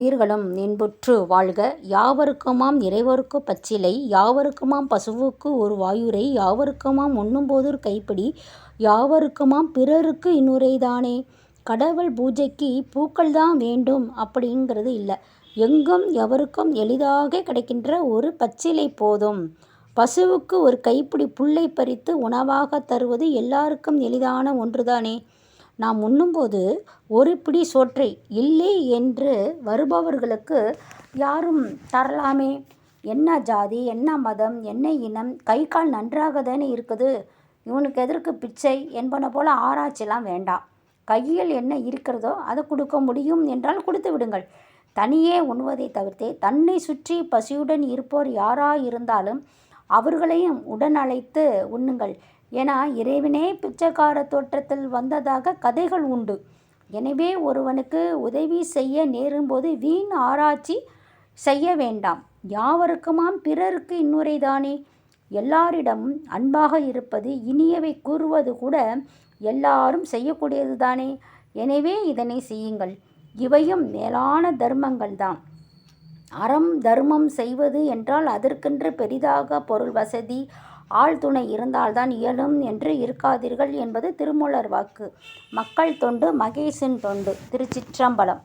உயிர்களும் இன்புற்று வாழ்க. யாவருக்குமாம் இறைவருக்கு பச்சிலை யாவருக்குமாம் பசுவுக்கு ஒரு வாயுரை யாவருக்குமாம் உண்ணும்போதொரு கைப்பிடி யாவருக்குமாம் பிறருக்கு இன்னுரைதானே. கடவுள் பூஜைக்கு பூக்கள் தான் வேண்டும் அப்படிங்கிறது இல்லை எங்கும் எவருக்கும் எளிதாக கிடைக்கின்ற ஒரு பச்சிலை போதும். பசுவுக்கு ஒரு கைப்பிடி புல்லை பறித்து உணவாகத் தருவது எல்லாருக்கும் எளிதான ஒன்றுதானே. நாம் உண்ணும்போது ஒரு பிடி சோற்றை இல்லை என்று வருபவர்களுக்கு யாரும் தரலாமே. என்ன ஜாதி என்ன மதம் என்ன இனம் கை கால் நன்றாக தானே இருக்குது இவனுக்கு எதற்கு பிச்சை என்பன போல் ஆராய்ச்சிலாம் வேண்டாம். கையில் என்ன இருக்கிறதோ அதை கொடுக்க முடியும் என்றால் கொடுத்து விடுங்கள். தனியே உண்ணுவதைத் தவிர்த்து தன்னை சுற்றி பசியுடன் இருப்போர் யாராக இருந்தாலும் அவர்களையும் உடன் அழைத்து உண்ணுங்கள் ஏன்னா இறைவனே பிச்சைக்கார தோற்றத்தில் வந்ததாக கதைகள் உண்டு. எனவே ஒருவனுக்கு உதவி செய்ய நேரும்போது வீண் ஆராய்ச்சி செய்ய வேண்டாம். யாவருக்குமாம் பிறருக்கு இன்னுரைதானே. எல்லாரிடம் அன்பாக இருப்பது இனியவை கூறுவது கூட எல்லாரும் செய்யக்கூடியது தானே எனவே இதனை செய்யுங்கள். இவையும் மேலான தர்மங்கள் தான் அறம் தர்மம் செய்வது என்றால் அதற்கென்று பெரிதாக பொருள் வசதி ஆழ்துணை இருந்தால்தான் இயலும் என்று இருக்காதீர்கள் என்பது திருமூலர் வாக்கு. மக்கள் தொண்டு மகேஷின் தொண்டு. திருச்சிற்றம்பலம்.